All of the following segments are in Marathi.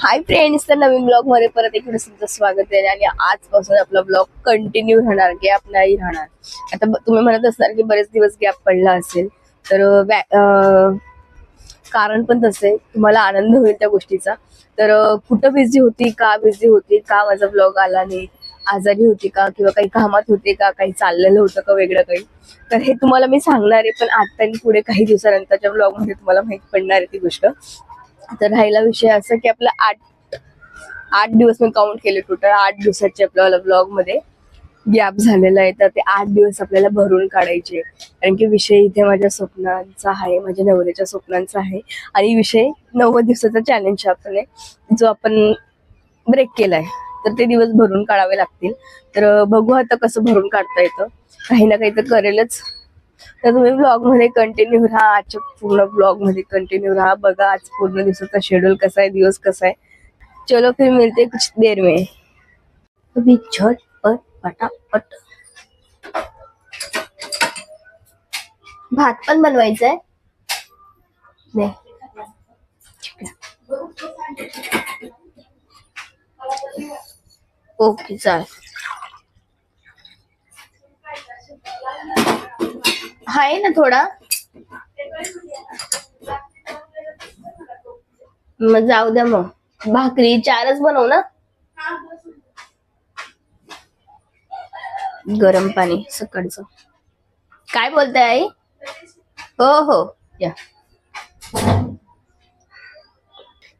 हाय फ्रेंड्स तर नवीन ब्लॉगमध्ये परत एक तुमचं स्वागत आहे. आणि आजपासून आपला ब्लॉग कंटिन्यू राहणार गॅप नाही राहणार. आता तुम्ही म्हणत असणार की बरेच दिवस गॅप पडला असेल. तर कारण पण तसं. आहे तुम्हाला आनंद होईल त्या गोष्टीचा. तर कुठं बिझी होती का बिझी होती का माझा ब्लॉग आला नाही आजारी होती का किंवा काही कामात होते का काही चाललेलं होतं का वेगळं काही. तर हे तुम्हाला मी सांगणार आहे पण आता आणि पुढे काही दिवसानंतरच्या ब्लॉगमध्ये तुम्हाला माहीत पडणार आहे ती गोष्ट. तर राहिला विषय असा की आपला आठ आठ दिवस मी काउंट केले टोटल आठ दिवसाचे आपल्याला ब्लॉगमध्ये गॅप झालेला आहे. तर ते आठ दिवस आपल्याला भरून काढायचे. कारण की विषय इथे माझ्या स्वप्नांचा आहे माझ्या नवऱ्याच्या स्वप्नांचा आहे. आणि विषय नव्वद दिवसाचा चॅलेंज आपण जो आपण ब्रेक केलाय. तर ते दिवस भरून काढावे लागतील. तर बघू आता कसं भरून काढता येतं. काही ना काही तर करेलच. तर तुम्ही ब्लॉगमध्ये कंटिन्यू राहा. आजच्या पूर्ण ब्लॉगमध्ये कंटिन्यू राहा. बघा आज पूर्ण दिवसाचा शेड्यूल कसा आहे दिवस कसा आहे. चलो फिर मिळते कुछ देर में. अभी झटपट पटापट. भात पण बनवायचा आहे. नाही. आहे. ओके चालेल. आहे ना थोडा? मग जाऊ द्या मग. भाकरी चारच बनव ना? गरम पाणी सकाळचं. काय बोलताय आई? हो हो. या.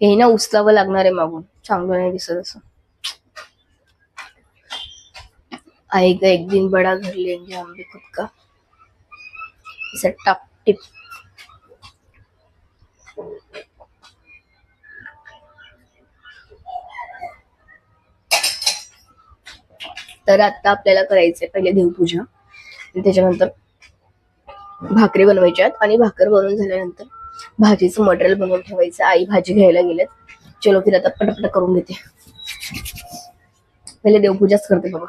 हे ना उचलावं लागणार आहे मागून. चांगलं नाही दिसत असं. आएगा एक दिन बड़ा घर लेंगे हम भी खुद का इसे टप टिप तर आता आपल्याला करायचंय पहिले देवपूजा. आणि त्याच्यानंतर भाकरी बनवायच्या आहेत आणि भाकर बनवून झाल्यानंतर भाजीचं मटेरियल बनवून ठेवायचं. आई भाजी घ्यायला गेलेत चलो फिर आता पटपट करून घेते. पहिले देवपूजाच करते बाबा.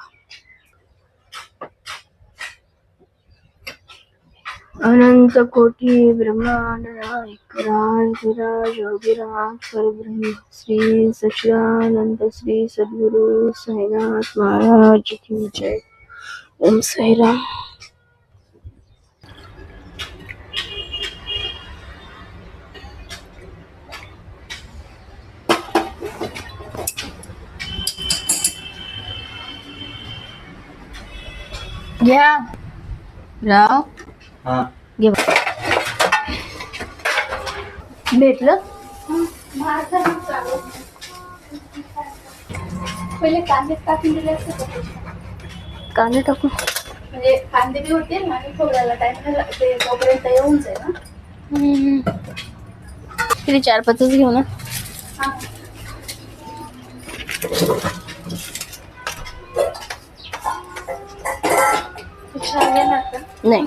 अनंत कोटी ब्रह्मांड राज विराज विराज परब्रह्म श्री सच्चिदानंद श्री सद्गुरु साईनाथ महाराज की जय ओम साईराम घ्या राव घे. भेटलं पहिले कांदे टाकून दिले असते? कांदे टाकून म्हणजे कांदे बी होते आणि खोबऱ्याला टाइम झाला ते तोपर्यंत येऊन जाईल ना हम्म. किती चार पाचच घेऊ ना नाही.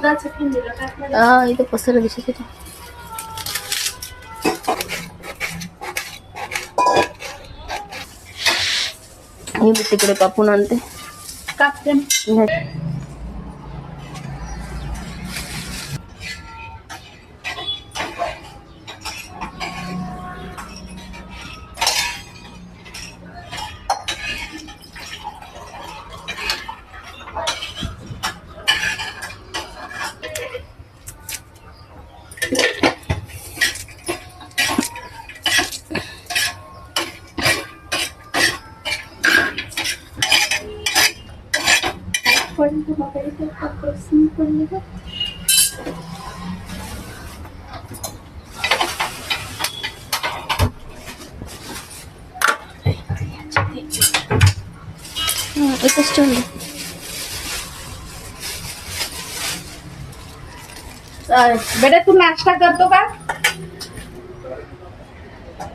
हा इथं पसर दिसत होतं. मी तिकडे कापून आणते. कापते पण तुम्हाला इथे कापून पडली का हं, एकच ठेवलं बेटा तू नाश्ता करतो का?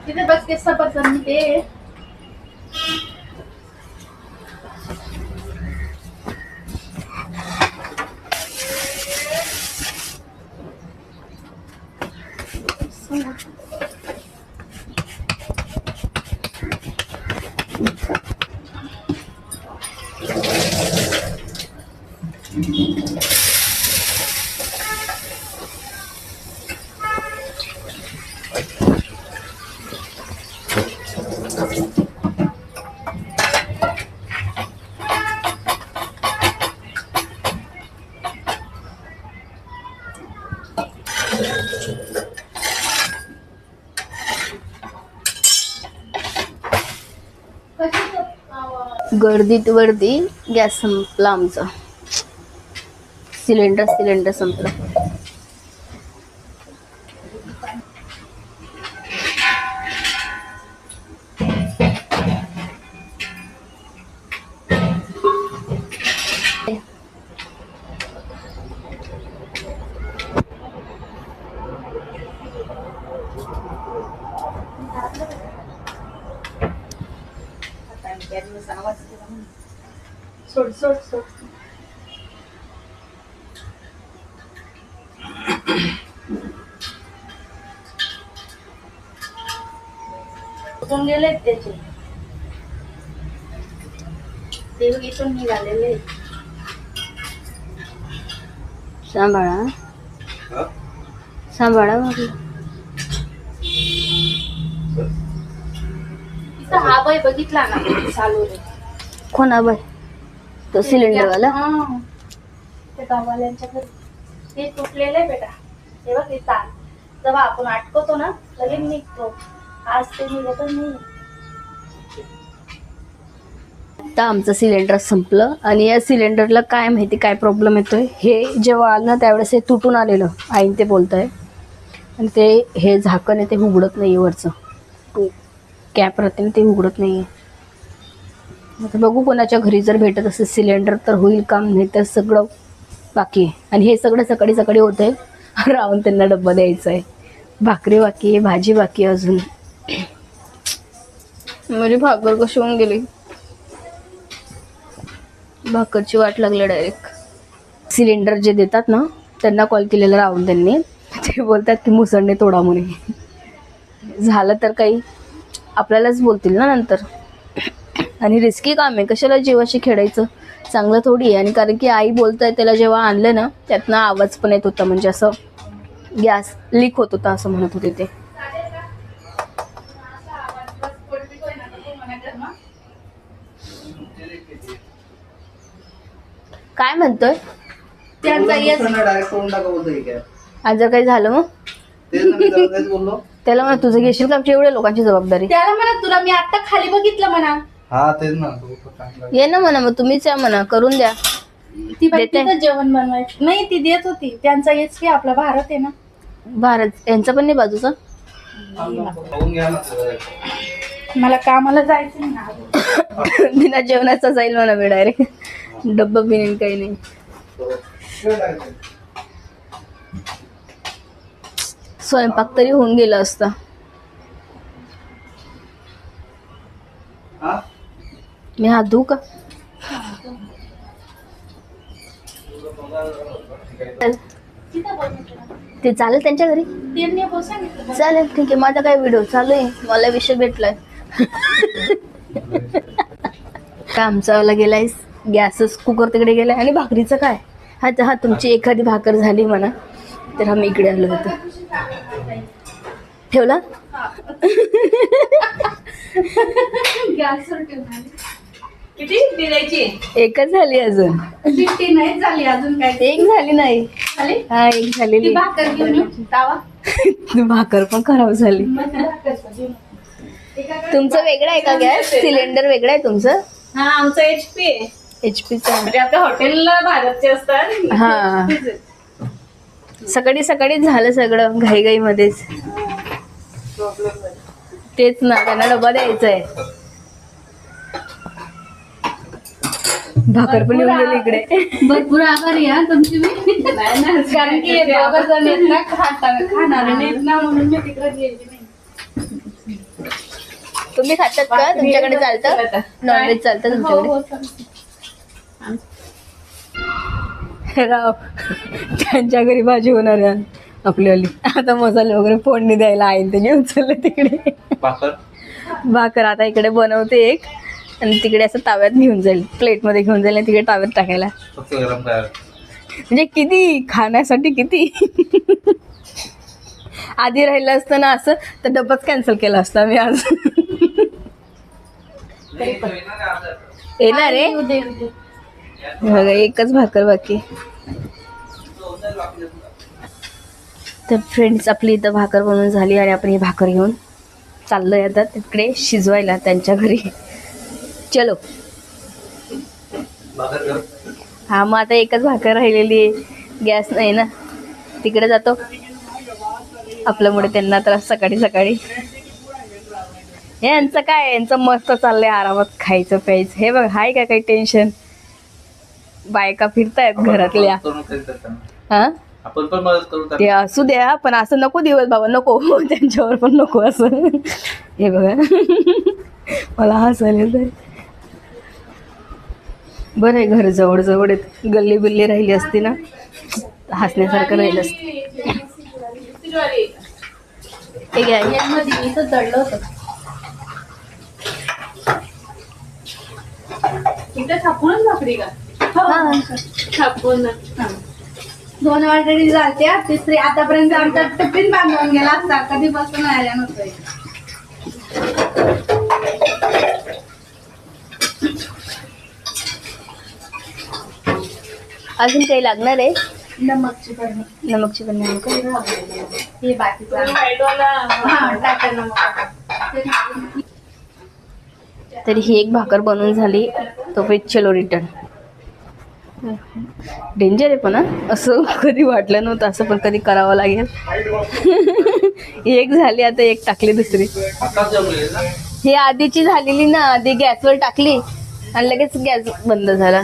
तिथे बस के सफरचंद ते. वर्दीत वर्दी गॅस संपला आमचा. सिलेंडर सिलेंडर संपला. त्याचे. ते इथून निघालेले. सांभाळा सांभाळा हा बाई बघितला ना चालू रे कोणा बाय तो सिलेंडरवाला? हा. ते घरी. ते तुटलेलं आहे बेटा. ते बघ ते तार जेव्हा आपण अटकवतो ना लगेच निघतो. आज ते निघतच नाही. आता आमचं सिलेंडर संपलं. आणि या सिलेंडरला काय माहिती काय प्रॉब्लेम येतो आहे हे जेव्हा आलं ना त्यावेळेस हे तुटून आलेलं आईन ते बोलत आहे आणि ते हे झाकण आहे ते उघडत नाही आहे वरचं. कॅप राहते ना ते उघडत नाही आहे आता बघू कोणाच्या घरी जर भेटत असेल सिलेंडर तर होईल काम नाही तर सगळं बाकी आहे. आणि हे सगळं सकाळी सकाळी होतं आहे राहून त्यांना डब्बा द्यायचा आहे भाकरी बाकी आहे भाजी बाकी आहे अजून. माझी भाकर कशी होऊन गेली? भाकरची वाट लागली डायरेक्ट सिलेंडर जे देतात ना त्यांना कॉल केलेला राहून त्यांनी. ते बोलतात की मुसळणे तोडा म्हणे. झालं तर काही. आपल्यालाच बोलतील ना नंतर. आणि रिस्की काम आहे. कशाला जीवाशी खेळायचं? चांगलं थोडी आहे. आणि कारण की आई बोलत आहे त्याला जेव्हा आणलं ना त्यातनं आवाज पण येत होता. म्हणजे असं गॅस लीक होत होता असं म्हणत होते ते. काय म्हणतोय? त्यांचा येस आज काही झालं मग? त्याला म्हणा तुझं घेशील का आमच्या एवढ्या लोकांची जबाबदारी? त्याला म्हणा तुला मी आता खाली बघितलं म्हणा. हा तेच ना. ये ना म्हणा मग तुम्हीच या म्हणा करून द्या. ती बाई देते. तिथं जेवण बनवायची. नाही ती देत होती. त्यांचा येस की आपला भारत आहे ना. भारत. यांचा पण नाही बाजूचा. मला कामाला जायचं ना. बिना जेवणाचा जाईल म्हणा मी डायरेक्ट डब्बा बिनेन काही नाही. स्वयंपाक तरी होऊन गेला असता. हा? मी हात धुऊ का. ते चालेल त्यांच्या घरी? चालेल ठीक आहे. माझा काय व्हिडिओ चालू आहे. मला विषय भेटलाय. का आमचावाला गेलाय गॅसच कुकर तिकडे गेलाय. आणि भाकरीचं काय? हा हा तुमची एखादी भाकर झाली म्हणा. तर आम्ही इकडे आलो होतो. ठेवला? गॅसवर ठेवून आली. किती दिलायची एकच झाली अजून. फिफ्टी नाही झाली. अजून काय? एक झाली नाही. झाली? हा एक ती झालेली भाकर घेऊन येऊ तावा. भाकर पण खराब झाली. मग ती भाकर तुमचं वेगळं आहे का गॅस? सिलेंडर वेगळं आहे तुमचं? हा आमचं एच पी आहे. एच पीचा म्हणजे आपल्या हॉटेलला भारतचे असतात. हा. सकाळी सकाळी झालं सगळं घाईघाईमध्येच. तेच ना त्यांना डबा द्यायचा आहे. भाकर पण येऊन गेली इकडे. भरपूर आभारी आहे तुमची मी. कारण की हे दोघं जण आहेत ना खाताना खाणारे. नाहीत ना म्हणून मी तिकडे गेली नाही. तुम्ही खातात का? तुमच्याकडे चालतं? नॉनव्हेज चालतं हो तुमच्याकडे? हो चालतं. राव त्यांच्या घरी भाजी होणार आहे. आपलीवाली आता मसाले वगैरे फोडणी द्यायला आहे ते घेऊन चालले तिकडे. भाकर? भाकर आता इकडे बनवते एक. आणि तिकडे असं ताव्यात घेऊन जाईल. प्लेटमध्ये घेऊन जाईल आणि तिकडे ताव्यात टाकायला. फक्त गरम करायला म्हणजे किती? खाण्यासाठी किती? आधी राहिलं असतं ना असं तर डब्बाच कॅन्सल केला असता मी आज. येणार रे. बघा एकच भाकर बाकी. तर फ्रेंड्स आपली इथं भाकर बनवून झाली आणि आपण ही भाकर घेऊन चाललोय आता तिकडे शिजवायला त्यांच्या घरी. चलो. हा मग आता एकच भाकर राहिलेली आहे. गॅस नाही ना. तिकडे जातो. आपल्यामुळे त्यांना त्रास सकाळी सकाळी. हे यांचं काय? यांचं मस्त चाललंय आरामात खायचं प्यायचं हे बघ हाय का काही टेन्शन बायका फिरतायत घरातल्या. करून करीत असताना. हा? आपण पण मदत करू ते. असू द्या पण असं नको दिवस बाबा नको. त्यांच्यावर पण नको असं. हे बघा. मला हसायला तर बरं आहे घर जवळ जवळ आहेत. गल्ली बिल्ली राहिली असती ना हसण्यासारखं राहिलं असतं. जडलं होतं. इथे थापूनच भाकरी का. थापून दोन वाटडी जाते तिसरी आतापर्यंत आमचा टिफिन बांधून गेला असता. कधीपासून आल्या नव्हतं अजून काही लागणार आहे? नमकची बरणी नमकची? हे बाकीचं हा टाका नमक. तरी ही एक भाकर बनवून झाली. तो फेच चलो रिटर्न डेंजर आहे पण असं कधी वाटलं नव्हतं असं पण कधी करावं लागेल. एक झाली आता एक टाकली दुसरी. ही आधीची झालेली ना आधी गॅसवर टाकली आणि लगेच गॅस बंद झाला.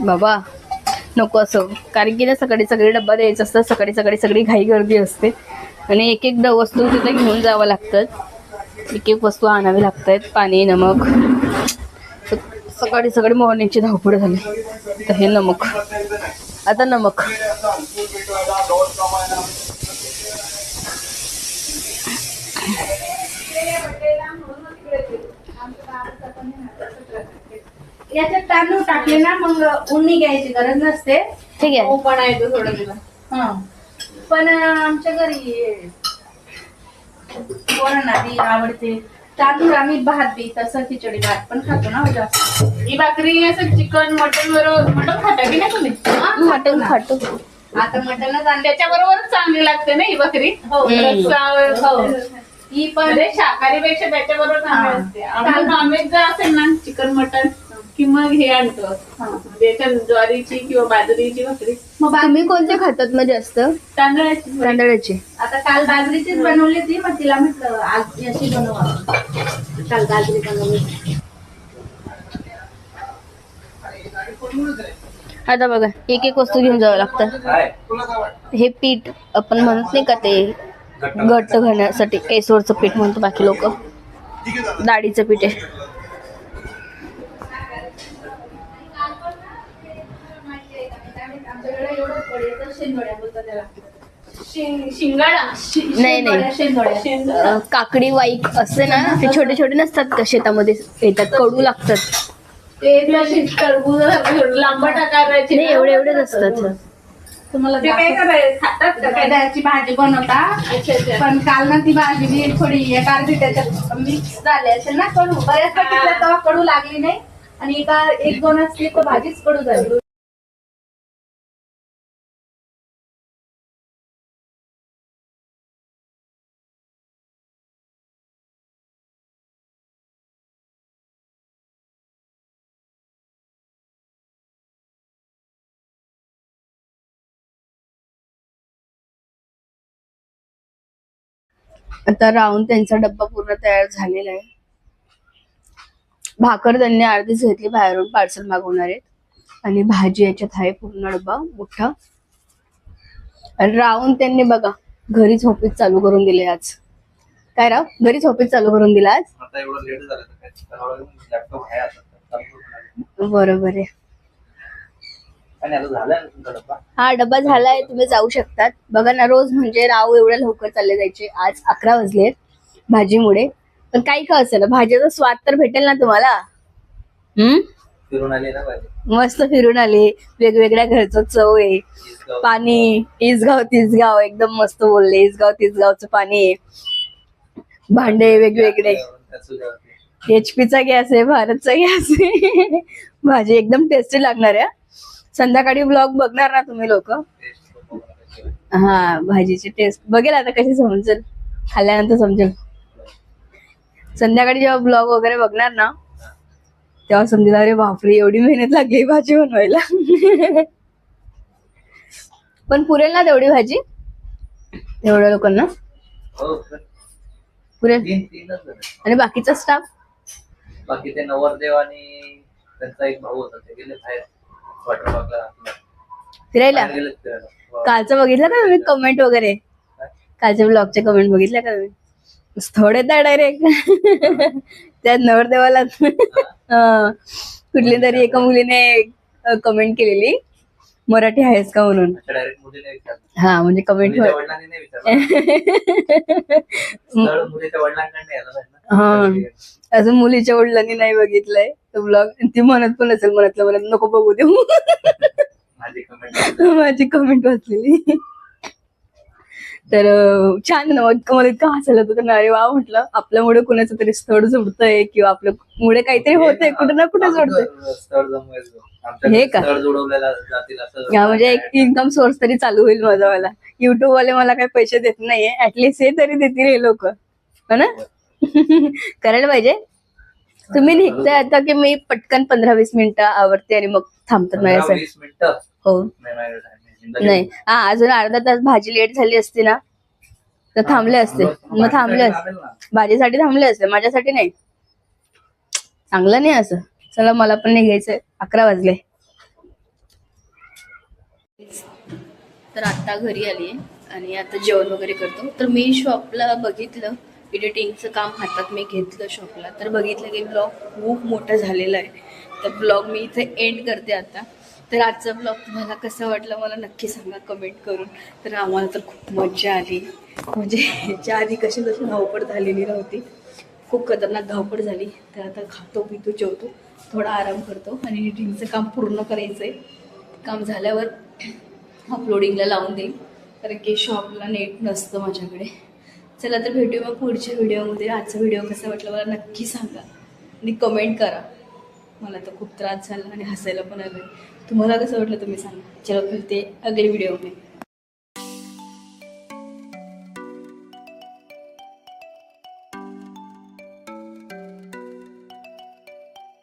बाबा नको असं. कारण की ना सकाळी सगळी डब्बा द्यायचा असतात सकाळी सकाळी सगळी घाई गर्दी असते. आणि एक एक वस्तू तिथे घेऊन जावं लागतात. एक एक वस्तू आणावी लागतात पाणी नमक. सकाळी सकाळी मॉर्निंगची धावपळ झाली. तर हे नमक. आता नमक. याच्यात तांदूळ टाकले ना मग उन्नी घ्यायची गरज नसते. ठीक आहे. पण आहे तो थोडं तुला हा. पण आमच्या घरी पोरांना बी आवडते. तांदूळ आम्ही भात बी तसं खिचडी भात पण खातो ना जास्त. ही भाकरी असं चिकन मटन बरोबर मटन खाता की नाही तुम्ही? हा, मटण खातो. आता मटणच आणले त्याच्याबरोबरच चांगली लागते ना ही भाकरी? हो हो. ही पण म्हणजे शाकाहारीपेक्षा त्याच्याबरोबर चांगली हा. असते. आम्हाला नॉनव्हेज जर असेल ना चिकन मटन कि मग हे आणतो. हा. ज्वारीची किंवा बाजरीची भाकरी. मग तुम्ही कोणते खातात मग जास्त तांदळाची. तांदळाची. आता काल बाजरीचीच बनवली ती मग तिला म्हटलं आज याची बनव. काल बाजरी बनवली आता बघा एक एक वस्तू घेऊन जावं लागतं. काय? हे पीठ आपण म्हणत नाही का ते घट्ट. घालण्यासाठी केसवरचं पीठ म्हणतो बाकी लोक. डाळीचं पीठ आहे. आमच्याकडे एवढं पडेल शेंगोड्या बोलतात त्याला. शिंग- शिंगाडा. नाही, नाही. शेंगोड्या शेंगा अं, काकडी वाईक असते ना ते छोटे छोटे नसतात का शेतामध्ये? येतात कडू लागतात. ते तशी टरबूज लांबट आकाराची नाही एवढे एवढेच असतात. तुम्हाला ते काय दाखवते. करायचं? खातात का? काय त्याची भाजी बनवता? अच्छा अच्छा. पण काल ना ती भाजी बी थोडी एक अर्धी त्याच्यात मिक्स झाली असेल ना कडू. बऱ्याच तेव्हा कडू लागली नाही. आणि एका एक दोन असली तर भाजीच कडू झाली. आता राहून त्यांचा डब्बा पूर्ण तयार झालेला आहे. भाकर त्यांनी अर्धीच घेतली बाहेरून पार्सल मागवणार आहेत. आणि भाजी याच्यात आहे पूर्ण डब्बा मोठा. आणि राहून त्यांनी बघा घरी झोपीत चालू करून दिले आज. काय राव? घरी झोपीत चालू करून दिला आज. बरोबर आहे आणि आता झालं ना तुमचा डब्बा हा डब्बा झालाय. तुम्ही जाऊ शकतात. बघा ना रोज म्हणजे राव एवढ्या लवकर चालले जायचे. आज अकरा वाजलेत भाजीमुळे. पण काही का असेल भाजीचा स्वाद तर भेटेल ना तुम्हाला? हम्म? फिरून आले ना मस्त फिरून आले. वेगवेगळ्या घरचं चव आहे. पाणी. इसगाव तिसगाव. एकदम मस्त बोलले. इसगाव तिसगावचं पाणी आहे. भांडे वेगवेगळे. एचपीचा गॅस आहे भारतचा गॅस आहे. भाजी एकदम टेस्टी लागणार आहे संध्याकाळी ब्लॉग बघणार ना तुम्ही लोक? हा भाजीची टेस्ट बघेल आता कशी समजेल. खाल्ल्यानंतर समजेल. संध्याकाळी जेव्हा ब्लॉग वगैरे बघणार ना तेव्हा समजलं अरे बापरे एवढी मेहनत लागली भाजी बनवायला. पण पुरेल ना तेवढी भाजी? एवढ्या लोकांना? हो पुरेल. आणि बाकीचा स्टाफ बाकी ते नवरदेव आणि त्यांचा एक भाऊ होता ते गेले बाहेर. वॉटर फिरायला. कालचं बघितलं का तुम्ही कमेंट वगैरे? कालच्या ब्लॉगचे कमेंट बघितल्या का तुम्ही? थोडे त्या डायरेक्ट त्या नवरदेवाला कुठली तरी एका मुलीने कमेंट केलेली. मराठी आहेस का म्हणून? हा म्हणजे कमेंट हा. अजून मुलीच्या वडिलांनी नाही बघितलंय तो ब्लॉग ती म्हणत पण असेल मनातलं म्हणत नको बघू देऊ. माझी कमेंट वाचलेली. तर छान ना मग मला इतकं हसायला होतं तर अरे वा म्हटलं आपल्यामुळे कुणाचं तरी स्थळ जोडतंय किंवा आपल्या मुळे काहीतरी होतंय कुठं ना कुठे जोडतंय. हे का? हा म्हणजे एक इन्कम सोर्स तरी चालू होईल माझा मला. युट्यूब वाले मला काही पैसे देत नाहीये. ऍटलीस्ट हे तरी देतील हे लोक. हो ना? करायला पाहिजे. तुम्ही निघताय आता की मी पटकन पंधरा वीस मिनिटं आवडते आणि मग थांबतात माझ्यासाठी हो. नाही हा अजून अर्धा तास भाजी लेट झाली असती ना तर थांबले असते. मग थांबले असते. भाजीसाठी थांबले असते माझ्यासाठी नाही. चांगलं नाही असं. चला मला पण निघायचंय. अकरा वाजले. तर आता घरी आली आणि आता जेवण वगैरे करतो. तर मी शॉपला बघितलं. एडिटिंगचं काम हातात मी घेतलं शॉपला तर बघितलं की ब्लॉग खूप मोठा झालेला आहे. तर ब्लॉग मी इथे एंड करते आता. तर आजचा ब्लॉग तुम्हाला कसं वाटलं मला नक्की सांगा कमेंट करून. तर आम्हाला तर खूप मजा आली. म्हणजे ह्याच्या आधी कशी कशी धावपळ झालेली नव्हती. खूप खतरनाक धावपळ झाली. तर आता खातो पितो जेवतो. थोडा आराम करतो. आणि एडिटिंगचं काम पूर्ण करायचं आहे काम झाल्यावर अपलोडिंगला लावून देईन. कारण की शॉपला नेट नसतं माझ्याकडे. चला तर भेटू मग पुढच्या व्हिडिओमध्ये. आजचा व्हिडिओ कसा वाटला मला नक्की सांगा. आणि कमेंट करा. मला तर खूप त्रास झाला आणि हसायला पण आलं तुम्हाला कसं वाटलं तुम्ही सांगा. चलो भेटते अगले व्हिडिओमध्ये.